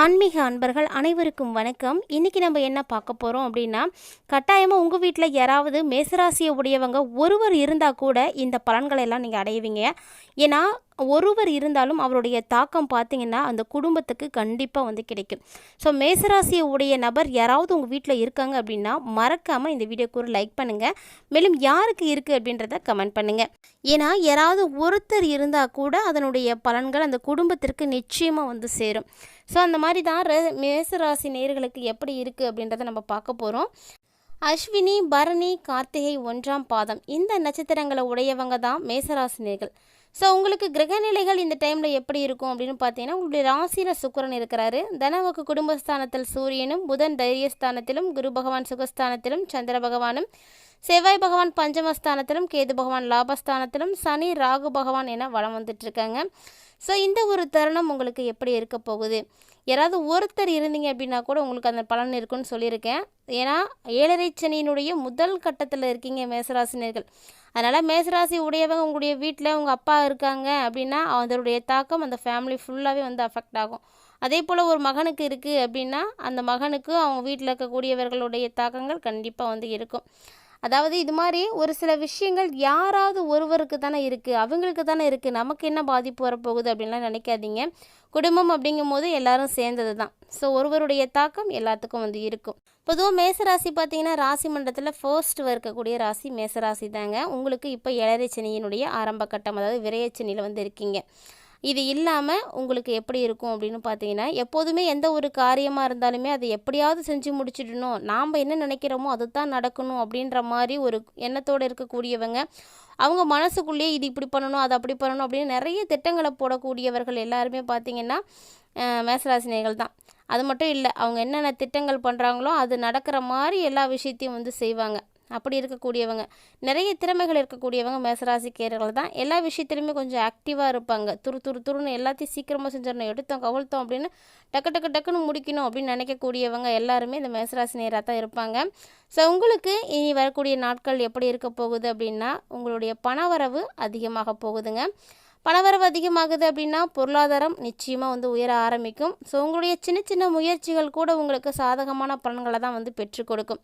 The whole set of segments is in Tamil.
ஆன்மீக அன்பர்கள் அனைவருக்கும் வணக்கம். இன்றைக்கி நம்ம என்ன பார்க்க போகிறோம் அப்படின்னா கட்டாயமாக உங்கள் வீட்டில் யாராவது மேசராசியை உடையவங்க ஒருவர் இருந்தால் கூட இந்த பலன்களை எல்லாம் நீங்கள் அடைவீங்க. ஏன்னா ஒருவர் இருந்தாலும் அவருடைய தாக்கம் பார்த்திங்கன்னா அந்த குடும்பத்துக்கு கண்டிப்பாக வந்து கிடைக்கும். ஸோ மேசராசியை உடைய நபர் யாராவது உங்கள் வீட்டில் இருக்காங்க அப்படின்னா மறக்காமல் இந்த வீடியோக்கு ஒரு லைக் பண்ணுங்கள் மேலும் யாருக்கு இருக்குது அப்படின்றத கமெண்ட் பண்ணுங்கள் ஏன்னா யாராவது ஒருத்தர் இருந்தால் கூட அதனுடைய பலன்கள் அந்த குடும்பத்திற்கு நிச்சயமாக வந்து சேரும். ஸோ அந்த மாதிரி தான் ர- மேசராசி நேர்களுக்கு எப்படி இருக்குது அப்படின்றத நம்ம பார்க்க போகிறோம் அஸ்வினி பரணி கார்த்திகை ஒன்றாம் பாதம். இந்த நட்சத்திரங்களை உடையவங்க தான் மேசராசினியர்கள். ஸோ உங்களுக்கு கிரகநிலைகள் இந்த டைமில் எப்படி இருக்கும் அப்படின்னு பார்த்தீங்கன்னா உங்களுடைய ராசியில் சுக்கரன் இருக்கிறாரு. தனவுக்கு குடும்பஸ்தானத்தில் சூரியனும் புதன் தைரியஸ்தானத்திலும் குரு பகவான் சுகஸ்தானத்திலும் சந்திர பகவானும் செவ்வாய் பகவான் பஞ்சமஸ்தானத்திலும் கேது பகவான் லாபஸ்தானத்திலும் சனி ராகு பகவான் என வளம் வந்துட்டுருக்காங்க. ஸோ இந்த ஒரு தருணம் உங்களுக்கு எப்படி இருக்க போகுது? யாராவது ஒருத்தர் இருந்தீங்க அப்படின்னா கூட உங்களுக்கு அந்த பலன் இருக்குன்னு சொல்லியிருக்கேன். ஏன்னா ஏழரை சனியினுடைய முதல் கட்டத்தில் இருக்கீங்க மேசராசினியர்கள். அதனால் மேசராசி உடையவங்க உங்களுடைய வீட்டில் உங்கள் அப்பா இருக்காங்க அப்படின்னா அதனுடைய தாக்கம் அந்த ஃபேமிலி ஃபுல்லாகவே வந்து அஃபெக்ட் ஆகும். அதே போல் ஒரு மகனுக்கு இருக்குது அப்படின்னா அந்த மகனுக்கு அவங்க வீட்டில் இருக்கக்கூடியவர்களுடைய தாக்கங்கள் கண்டிப்பாக வந்து இருக்கும். அதாவது இது மாதிரி ஒரு சில விஷயங்கள் யாராவது ஒருவருக்கு தானே இருக்குது அவங்களுக்கு தானே இருக்குது நமக்கு என்ன பாதிப்பு வரப்போகுது அப்படின்லாம் நினைக்காதீங்க. குடும்பம் அப்படிங்கும் போது எல்லாரும் சேர்ந்தது தான் ஸோ ஒருவருடைய தாக்கம் எல்லாத்துக்கும் வந்து இருக்கும். பொதுவாக மேசராசி பார்த்தீங்கன்னா ராசி மண்டலத்தில் ஃபர்ஸ்ட் இருக்கக்கூடிய ராசி மேசராசி தாங்க உங்களுக்கு இப்போ ஏழரை சனியினுடைய ஆரம்ப கட்டம் அதாவது விரையச்சனியில் வந்து இருக்கீங்க. இது இல்லாமல் உங்களுக்கு எப்படி இருக்கும் அப்படின்னு பார்த்தீங்கன்னா எப்போதுமே எந்த ஒரு காரியமாக இருந்தாலுமே அதை எப்படியாவது செஞ்சு முடிச்சிடணும். நாம் என்ன நினைக்கிறோமோ அது தான் நடக்கணும் அப்படின்ற மாதிரி ஒரு எண்ணத்தோடு இருக்கக்கூடியவங்க அவங்க மனசுக்குள்ளேயே இது இப்படி பண்ணணும் அதை அப்படி பண்ணணும் அப்படின்னு நிறைய திட்டங்களை போடக்கூடியவர்கள் எல்லாருமே பார்த்தீங்கன்னா அஹ், மேசராசினியர்கள் தான். அது மட்டும் இல்லை அவங்க என்னென்ன திட்டங்கள் பண்ணுறாங்களோ அது நடக்கிற மாதிரி எல்லா விஷயத்தையும் வந்து செய்வாங்க. அப்படி இருக்கக்கூடியவங்க. நிறைய திறமைகள் இருக்கக்கூடியவங்க மேசராசிக்காரர்கள் தான். எல்லா விஷயத்துலையுமே கொஞ்சம் ஆக்டிவாக இருப்பாங்க. துரு துரு துருன்னு எல்லாத்தையும் சீக்கிரமாக செஞ்சிடணும். எடுத்தோம் கவிழ்த்தோம் அப்படின்னு டக்கு டக்கு டக்குன்னு முடிக்கணும் அப்படின்னு நினைக்கக்கூடியவங்க எல்லாருமே இந்த மேசராசி நேராக தான் இருப்பாங்க. ஸோ உங்களுக்கு இனி வரக்கூடிய நாட்கள் எப்படி இருக்க போகுது அப்படின்னா உங்களுடைய பணவரவு அதிகமாக போகுதுங்க. பணவரவு அதிகமாகுது அப்படின்னா பொருளாதாரம் நிச்சயமாக வந்து உயர ஆரம்பிக்கும். ஸோ உங்களுடைய சின்ன சின்ன முயற்சிகள் கூட உங்களுக்கு சாதகமான பலன்களை தான் வந்து பெற்றுக் கொடுக்கும்.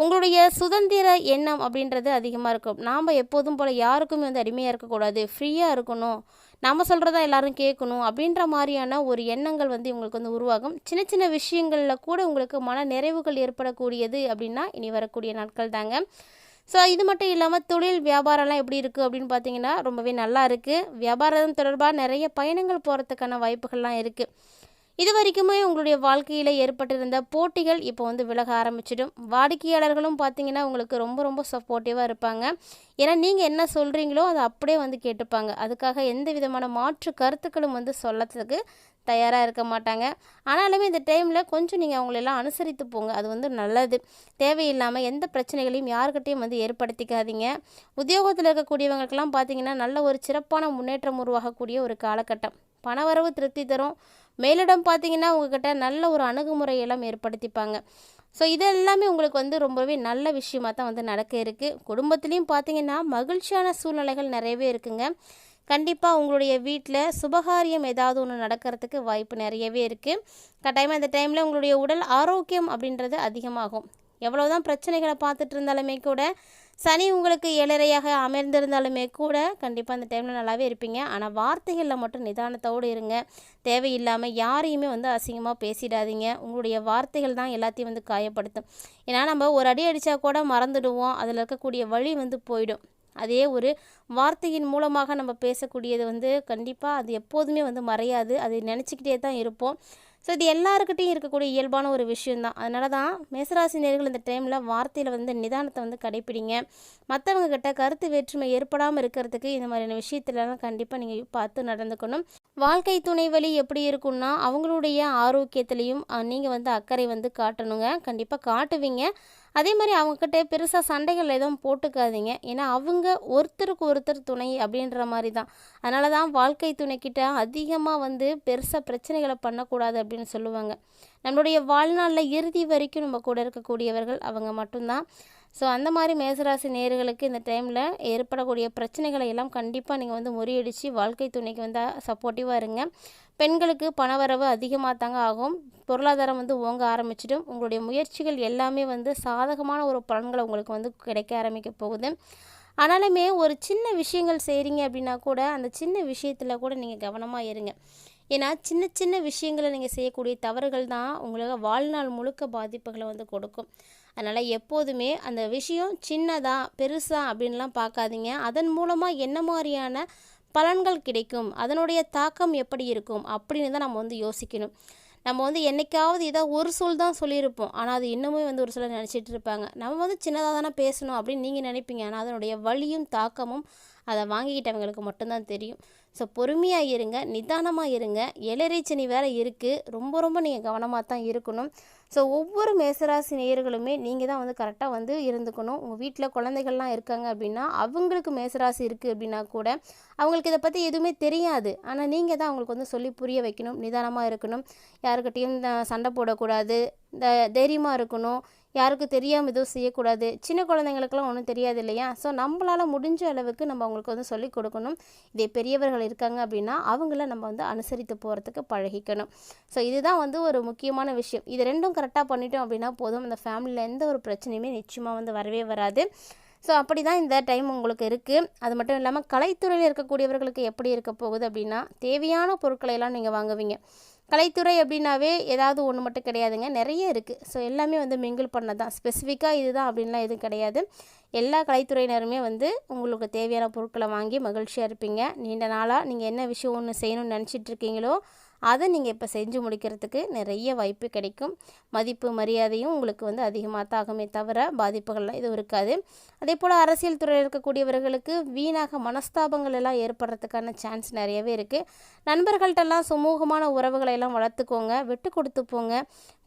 உங்களுடைய சுதந்திர எண்ணம் அப்படின்றது அதிகமாக இருக்கும். நாம் எப்போதும் போல் யாருக்குமே வந்து அடிமையாக இருக்கக்கூடாது. ஃப்ரீயாக இருக்கணும். நம்ம சொல்கிறதா எல்லாரும் கேட்கணும் அப்படின்ற மாதிரியான ஒரு எண்ணங்கள் வந்து உங்களுக்கு வந்து உருவாகும். சின்ன சின்ன விஷயங்களில் கூட உங்களுக்கு மன நிறைவுகள் ஏற்படக்கூடியது அப்படின்னா இனி வரக்கூடிய நாட்கள் தாங்க. ஸோ இது மட்டும் இல்லாமல் தொழில் வியாபாரம்லாம் எப்படி இருக்குது அப்படின்னு பார்த்தீங்கன்னா ரொம்பவே நல்லா இருக்குது வியாபாரம் தொடர்பாக நிறைய பயணங்கள் போகிறதுக்கான வாய்ப்புகள்லாம் இருக்குது இது வரைக்குமே உங்களுடைய வாழ்க்கையில் ஏற்பட்டிருந்த போட்டிகள் இப்போ வந்து விலக ஆரம்பிச்சிடும். வாடிக்கையாளர்களும் பார்த்தீங்கன்னா உங்களுக்கு ரொம்ப ரொம்ப சப்போர்ட்டிவாக இருப்பாங்க. ஏன்னா நீங்கள் என்ன சொல்கிறீங்களோ அதை அப்படியே வந்து கேட்டுப்பாங்க. அதுக்காக எந்த விதமான மாற்று கருத்துக்களும் வந்து சொல்லத்துக்கு தயாராக இருக்க மாட்டாங்க. ஆனாலுமே இந்த டைமில் கொஞ்சம் நீங்கள் அவங்களெல்லாம் அனுசரித்து போங்க. அது வந்து நல்லது. தேவையில்லாமல் எந்த பிரச்சனைகளையும் யாருக்கிட்டையும் வந்து ஏற்படுத்திக்காதீங்க. உத்தியோகத்தில் இருக்கக்கூடியவங்களுக்கெல்லாம் பார்த்தீங்கன்னா நல்ல ஒரு சிறப்பான முன்னேற்றம் உருவாகக்கூடிய ஒரு காலகட்டம். பணவரவு திருப்தி தரும். மேலிடம் பார்த்தீங்கன்னா உங்ககிட்ட நல்ல ஒரு அணுகுமுறையெல்லாம் ஏற்படுத்திப்பாங்க. ஸோ இது எல்லாமே உங்களுக்கு வந்து ரொம்பவே நல்ல விஷயமாக தான் வந்து நடக்க இருக்குது குடும்பத்துலேயும் பார்த்தீங்கன்னா மகிழ்ச்சியான சூழ்நிலைகள் நிறையவே இருக்குங்க. கண்டிப்பாக உங்களுடைய வீட்டில் சுபகாரியம் ஏதாவது ஒன்று நடக்கிறதுக்கு வாய்ப்பு நிறையவே இருக்குது கட்டாயமாக இந்த டைமில் உங்களுடைய உடல் ஆரோக்கியம் அப்படின்றது அதிகமாகும். எவ்வளோதான் பிரச்சனைகளை பார்த்துட்டு இருந்தாலுமே கூட சனி உங்களுக்கு ஏழரையாக அமர்ந்திருந்தாலுமே கூட கண்டிப்பாக அந்த டைமில் நல்லாவே இருப்பீங்க. ஆனால் வார்த்தைகளில் மட்டும் நிதானத்தோடு இருங்க. தேவையில்லாமல் யாரையுமே வந்து அசிங்கமாக பேசிடாதீங்க. உங்களுடைய வார்த்தைகள் தான் எல்லாத்தையும் வந்து காயப்படுத்தும். ஏன்னா நம்ம ஒரு அடி அடித்தா கூட மறந்துடுவோம். அதில் இருக்கக்கூடிய வழி வந்து போயிடும். அதே ஒரு வார்த்தையின் மூலமாக நம்ம பேசக்கூடியது வந்து கண்டிப்பாக அது எப்போதுமே வந்து மறையாது. அதை நினச்சிக்கிட்டே தான் இருப்போம். ஸோ இது எல்லாருக்கிட்டையும் இருக்கக்கூடிய இயல்பான ஒரு விஷயந்தான் அதனால தான் மேசராசினியர்கள் இந்த டைமில் வார்த்தையில் வந்து நிதானத்தை வந்து கடைப்பிடிங்க. மற்றவங்கக்கிட்ட கருத்து வேற்றுமை ஏற்படாமல் இருக்கிறதுக்கு இந்த மாதிரியான விஷயத்துலலாம் கண்டிப்பாக நீங்கள் பார்த்து நடந்துக்கணும். வாழ்க்கை துணை வழி எப்படி இருக்கும்னா அவங்களுடைய ஆரோக்கியத்திலையும் நீங்கள் வந்து அக்கறை வந்து காட்டணுங்க. கண்டிப்பாக காட்டுவீங்க. அதே மாதிரி அவங்கக்கிட்ட பெருசாக சண்டைகள் எதுவும் போட்டுக்காதீங்க. ஏன்னா அவங்க ஒருத்தருக்கு ஒருத்தர் துணை அப்படின்ற மாதிரி தான். அதனால தான் வாழ்க்கை துணைக்கிட்ட அதிகமாக வந்து பெருசாக பிரச்சனைகளை பண்ணக்கூடாது அப்படின்னு சொல்லுவாங்க. நம்மளுடைய வாழ்நாளில் இறுதி வரைக்கும் நம்ம கூட இருக்கக்கூடியவர்கள் அவங்க மட்டும்தான். ஸோ அந்த மாதிரி மேசராசி நேர்களுக்கு இந்த டைமில் ஏற்படக்கூடிய பிரச்சனைகளை எல்லாம் கண்டிப்பாக நீங்கள் வந்து முறியடித்து வாழ்க்கை துணைக்கு வந்து சப்போர்ட்டிவாக இருங்க. பெண்களுக்கு பணவரவு அதிகமாக தாங்க ஆகும். பொருளாதாரம் வந்து ஓங்க ஆரம்பிச்சிடும். உங்களுடைய முயற்சிகள் எல்லாமே வந்து சாதகமான ஒரு பலன்களை உங்களுக்கு வந்து கிடைக்க ஆரம்பிக்க போகுது. ஆனாலுமே ஒரு சின்ன விஷயங்கள் செய்கிறீங்க அப்படின்னா கூட அந்த சின்ன விஷயத்தில் கூட நீங்கள் கவனமாக இருங்க. ஏன்னா சின்ன சின்ன விஷயங்களை நீங்கள் செய்யக்கூடிய தவறுகள் தான் உங்களுக்கு வாழ்நாள் முழுக்க பாதிப்புகளை வந்து கொடுக்கும். அதனால் எப்போதுமே அந்த விஷயம் சின்னதாக பெருசாக அப்படின்லாம் பார்க்காதீங்க. அதன் மூலமாக என்ன மாதிரியான பலன்கள் கிடைக்கும்? அதனுடைய தாக்கம் எப்படி இருக்கும்? அப்படின்னு தான் நம்ம வந்து யோசிக்கணும். நம்ம வந்து என்னைக்காவது இதை ஒரு சொல் தான் சொல்லியிருப்போம். ஆனால் அது இன்னமும் வந்து ஒரு சிலர் நினச்சிட்டு இருப்பாங்க. நம்ம வந்து சின்னதாக தானே பேசணும் அப்படின்னு நீங்கள் நினைப்பீங்க. ஆனால் அதனுடைய வலியும் தாக்கமும் அதை வாங்கிக்கிட்டவங்களுக்கு மட்டும்தான் தெரியும். ஸோ பொறுமையாக இருங்க நிதானமாக இருங்க. எலரிச்சனி வேறு இருக்குது ரொம்ப ரொம்ப நீங்கள் கவனமாக தான் இருக்கணும். ஸோ ஒவ்வொரு மேசராசி நேயர்களுமே நீங்கள் தான் வந்து கரெக்டாக வந்து இருந்துக்கணும். உங்கள் வீட்டில் குழந்தைகள்லாம் இருக்காங்க அப்படின்னா அவங்களுக்கு மேசராசி இருக்குது அப்படின்னா கூட அவங்களுக்கு இதை பற்றி எதுவுமே தெரியாது. ஆனால் நீங்கள் தான் அவங்களுக்கு வந்து சொல்லி புரிய வைக்கணும். நிதானமாக இருக்கணும். யாருக்கிட்டேயும் சண்டை போடக்கூடாது. இந்த தைரியமாக இருக்கணும். யாருக்கும் தெரியாமல் எதுவும் செய்யக்கூடாது. சின்ன குழந்தைங்களுக்குலாம் ஒன்றும் தெரியாது இல்லையா ஸோ நம்மளால் முடிஞ்ச அளவுக்கு நம்ம அவங்களுக்கு வந்து சொல்லிக் கொடுக்கணும். இதே பெரியவர்கள் இருக்காங்க அப்படின்னா அவங்கள நம்ம வந்து அனுசரித்து போகிறதுக்கு பழகிக்கணும். ஸோ இதுதான் வந்து ஒரு முக்கியமான விஷயம். இது ரெண்டும் கரெக்டாக பண்ணிட்டோம் அப்படின்னா போதும். அந்த ஃபேமிலியில் எந்த ஒரு பிரச்சனையுமே நிச்சயமாக வந்து வரவே வராது. ஸோ அப்படி தான் இந்த டைம் உங்களுக்கு இருக்குது அது மட்டும் இல்லாமல் கலைத்துறையில் இருக்கக்கூடியவர்களுக்கு எப்படி இருக்க போகுது அப்படின்னா தேவையான பொருட்களை எல்லாம் நீங்கள் வாங்குவீங்க. கலைத்துறை அப்படின்னாவே ஏதாவது ஒன்று மட்டும் கிடையாதுங்க. நிறைய இருக்குது ஸோ எல்லாமே வந்து மிங்கிள் பண்ண தான் ஸ்பெசிஃபிக்காக இதுதான் அப்படின்லாம் எதுவும் கிடையாது. எல்லா கலைத்துறையினருமே வந்து உங்களுக்கு தேவையான பொருட்களை வாங்கி மகிழ்ச்சியாக இருப்பீங்க. நீண்ட நாளாக நீங்கள் என்ன விஷயம் ஒன்று செய்யணும்னு நினச்சிட்டு இருக்கீங்களோ அதை நீங்கள் இப்போ செஞ்சு முடிக்கிறதுக்கு நிறைய வாய்ப்பு கிடைக்கும். மதிப்பு மரியாதையும் உங்களுக்கு வந்து அதிகமாக தாகுமே தவிர பாதிப்புகள்லாம் எதுவும் இருக்காது. அதே போல் அரசியல் துறையில் இருக்கக்கூடியவர்களுக்கு வீணாக மனஸ்தாபங்கள் எல்லாம் ஏற்படுறதுக்கான சான்ஸ் நிறையவே இருக்குது நண்பர்கள்ட்டெல்லாம் சுமூகமான உறவுகளை எல்லாம் வளர்த்துக்கோங்க விட்டு கொடுத்து போங்க.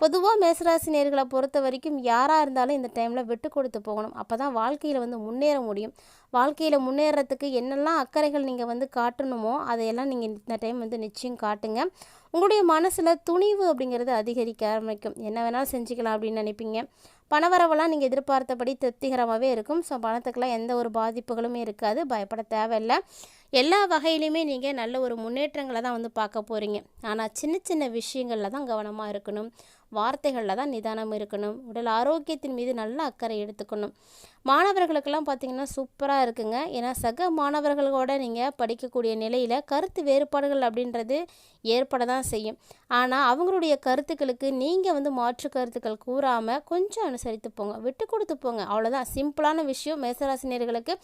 பொதுவாக மேசராசி நேர்களை பொறுத்த வரைக்கும் யாராக இருந்தாலும் இந்த டைமில் விட்டு கொடுத்து போகணும். அப்போ தான் வாழ்க்கையில் வந்து முன்னேற முடியும். வாழ்க்கையில் முன்னேறத்துக்கு என்னெல்லாம் அக்கறைகள் நீங்கள் வந்து காட்டணுமோ அதையெல்லாம் நீங்கள் இந்த டைம் வந்து நிச்சயம் காட்டுங்க. உங்களுடைய மனசில் துணிவு அப்படிங்கிறது அதிகரிக்க ஆரம்பிக்கும். என்ன வேணாலும் செஞ்சுக்கலாம் அப்படின்னு நினைப்பீங்க. பணவரவெல்லாம் நீங்கள் எதிர்பார்த்தபடி திருப்திகரமாகவே இருக்கும். ஸோ பணத்துக்கெல்லாம் எந்த ஒரு பாதிப்புகளுமே இருக்காது. பயப்பட தேவையில்லை. எல்லா வகையிலையுமே நீங்கள் நல்ல ஒரு முன்னேற்றங்களை தான் வந்து பார்க்க போகிறீங்க ஆனால் சின்ன சின்ன விஷயங்களில் தான் கவனமாக இருக்கணும். வார்த்தைகளில் தான் நிதானம் இருக்கணும். உடல் ஆரோக்கியத்தின் மீது நல்ல அக்கறை எடுத்துக்கணும். மாணவர்களுக்கெல்லாம் பார்த்திங்கன்னா சூப்பராக இருக்குங்க. ஏன்னா சக மாணவர்களோட நீங்கள் படிக்கக்கூடிய நிலையில் கருத்து வேறுபாடுகள் அப்படின்றது ஏற்பட தான் செய்யும். ஆனால் அவங்களுடைய கருத்துக்களுக்கு நீங்கள் வந்து மாற்று கருத்துக்கள் கூறாமல் கொஞ்சம் அனுசரித்து போங்க. விட்டு கொடுத்து போங்க. அவ்வளோதான் சிம்பிளான விஷயம். மேசராசினியர்களுக்கு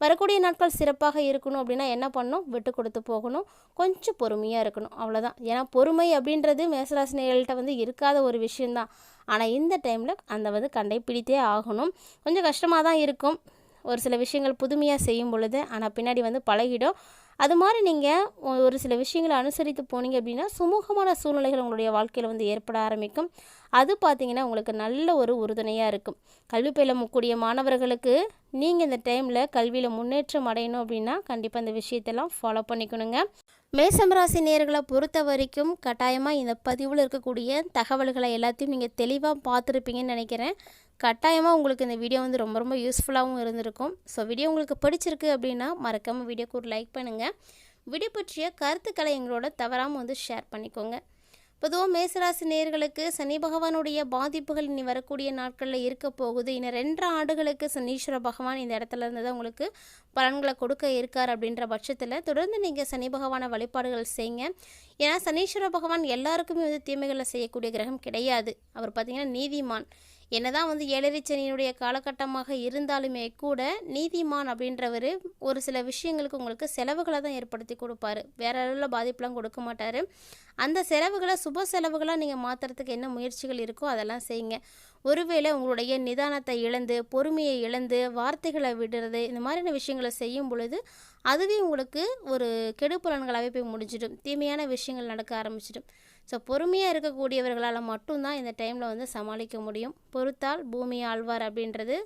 வரக்கூடிய நாட்கள் சிறப்பாக இருக்கணும் அப்படின்னா என்ன பண்ணணும்? விட்டு கொடுத்து போகணும். கொஞ்சம் பொறுமையாக இருக்கணும். அவ்வளோதான் ஏன்னா பொறுமை அப்படின்றது மேசராசினியர்கள்ட்ட வந்து இருக்காத ஒரு விஷயந்தான் ஆனால் இந்த டைமில் அந்த வந்து கண்டைப்பிடித்தே ஆகணும். கொஞ்சம் கஷ்டமாக தான் இருக்கும். ஒரு சில விஷயங்கள் புதுமையாக செய்யும் பொழுது ஆனால் பின்னாடி வந்து பழகிடும். அது மாதிரி நீங்கள் ஒரு சில விஷயங்களை அனுசரித்து போனீங்க அப்படின்னா சுமூகமான சூழ்நிலைகள் உங்களுடைய வாழ்க்கையில் வந்து ஏற்பட ஆரம்பிக்கும். அது பார்த்திங்கன்னா உங்களுக்கு நல்ல ஒரு உறுதுணையாக இருக்கும். கல்வி பயிலக்கூடிய மாணவர்களுக்கு நீங்கள் இந்த டைமில் கல்வியில் முன்னேற்றம் அடையணும் அப்படின்னா கண்டிப்பாக இந்த விஷயத்தெல்லாம் ஃபாலோ பண்ணிக்கணுங்க. மேசமராசி நேர்களை பொறுத்த வரைக்கும் கட்டாயமாக இந்த பதிவில் இருக்கக்கூடிய தகவல்களை எல்லாத்தையும் நீங்கள் தெளிவாக பார்த்துருப்பீங்கன்னு நினைக்கிறேன். கட்டாயமாக உங்களுக்கு இந்த வீடியோ வந்து ரொம்ப ரொம்ப யூஸ்ஃபுல்லாகவும் இருந்திருக்கும். ஸோ வீடியோ உங்களுக்கு பிடிச்சிருக்கு அப்படின்னா மறக்காமல் வீடியோக்கு ஒரு லைக் பண்ணுங்கள் வீடியோ பற்றிய கருத்துக்களை எங்களோட தவறாமல் வந்து ஷேர் பண்ணிக்கோங்க. பொதுவாக மேசராசி நேர்களுக்கு சனி பகவானுடைய பாதிப்புகள் இனி வரக்கூடிய நாட்களில் இருக்க போகுது. இன்னும் ரெண்டரை ஆண்டுகளுக்கு சனீஸ்வர பகவான் இந்த இடத்துல இருந்து தான் உங்களுக்கு பலன்களை கொடுக்க இருக்கார் அப்படின்ற பட்சத்தில் தொடர்ந்து நீங்கள் சனி பகவான வழிபாடுகள் செய்யுங்க ஏன்னா சனீஸ்வர பகவான் எல்லாருக்குமே வந்து தீமைகளை செய்யக்கூடிய கிரகம் கிடையாது. அவர் பார்த்திங்கன்னா நீதிமான். என்னதான் வந்து ஏழரிச்சனியினுடைய காலகட்டமாக இருந்தாலுமே கூட நீதிமான் அப்படின்றவர் ஒரு சில விஷயங்களுக்கு உங்களுக்கு செலவுகளை தான் ஏற்படுத்தி கொடுப்பாரு. வேற அளவில் பாதிப்புலாம் கொடுக்க மாட்டார். அந்த செலவுகளை சுப செலவுகளாக நீங்கள் மாற்றுறதுக்கு என்ன முயற்சிகள் இருக்கோ அதெல்லாம் செய்யுங்க. ஒருவேளை உங்களுடைய நிதானத்தை இழந்து பொறுமையை இழந்து வார்த்தைகளை விடுறது இந்த மாதிரியான விஷயங்களை செய்யும் பொழுது அதுவே உங்களுக்கு ஒரு கெடுப்புலன்களாகவே போய் முடிஞ்சிடும். தீமையான விஷயங்கள் நடக்க ஆரம்பிச்சிடும். ஸோ பொறுமையாக இருக்கக்கூடியவர்களால் மட்டும்தான் இந்த டைமில் வந்து சமாளிக்க முடியும். பொறுத்தால் பூமி ஆழ்வார் அப்படின்றது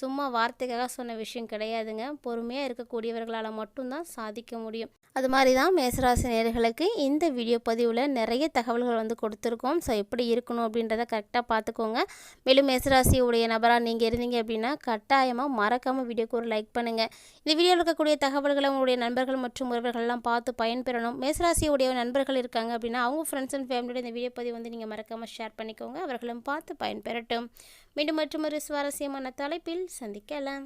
சும்மா வார்த்தைக்காக சொன்ன விஷயம் கிடையாதுங்க. பொறுமையாக இருக்கக்கூடியவர்களால் மட்டும்தான் சாதிக்க முடியும். அது மாதிரி தான் மேசராசி நேர்களுக்கு இந்த வீடியோ பதிவில் நிறைய தகவல்கள் வந்து கொடுத்துருக்கோம். ஸோ எப்படி இருக்கணும் அப்படின்றத கரெக்டாக பார்த்துக்கோங்க. மேலும் மேசராசியுடைய நபராக நீங்கள் இருந்தீங்க அப்படின்னா கட்டாயமாக மறக்காமல் வீடியோக்கு ஒரு லைக் பண்ணுங்கள் இந்த வீடியோவில் இருக்கக்கூடிய தகவல்களை உங்களுடைய நண்பர்கள் மற்றும் உறவர்கள்லாம் பார்த்து பயன்பெறணும். மேசராசியுடைய நண்பர்கள் இருக்காங்க அப்படின்னா அவங்க ஃப்ரெண்ட்ஸ் அண்ட் ஃபேமிலியோட இந்த வீடியோ பதிவு வந்து நீங்கள் மறக்காமல் ஷேர் பண்ணிக்கோங்க. அவர்களும் பார்த்து பயன்பெறட்டும். மீண்டும் மற்றொரு சுவாரஸ்யமான தலைப்பில் சந்திக்கலாம்.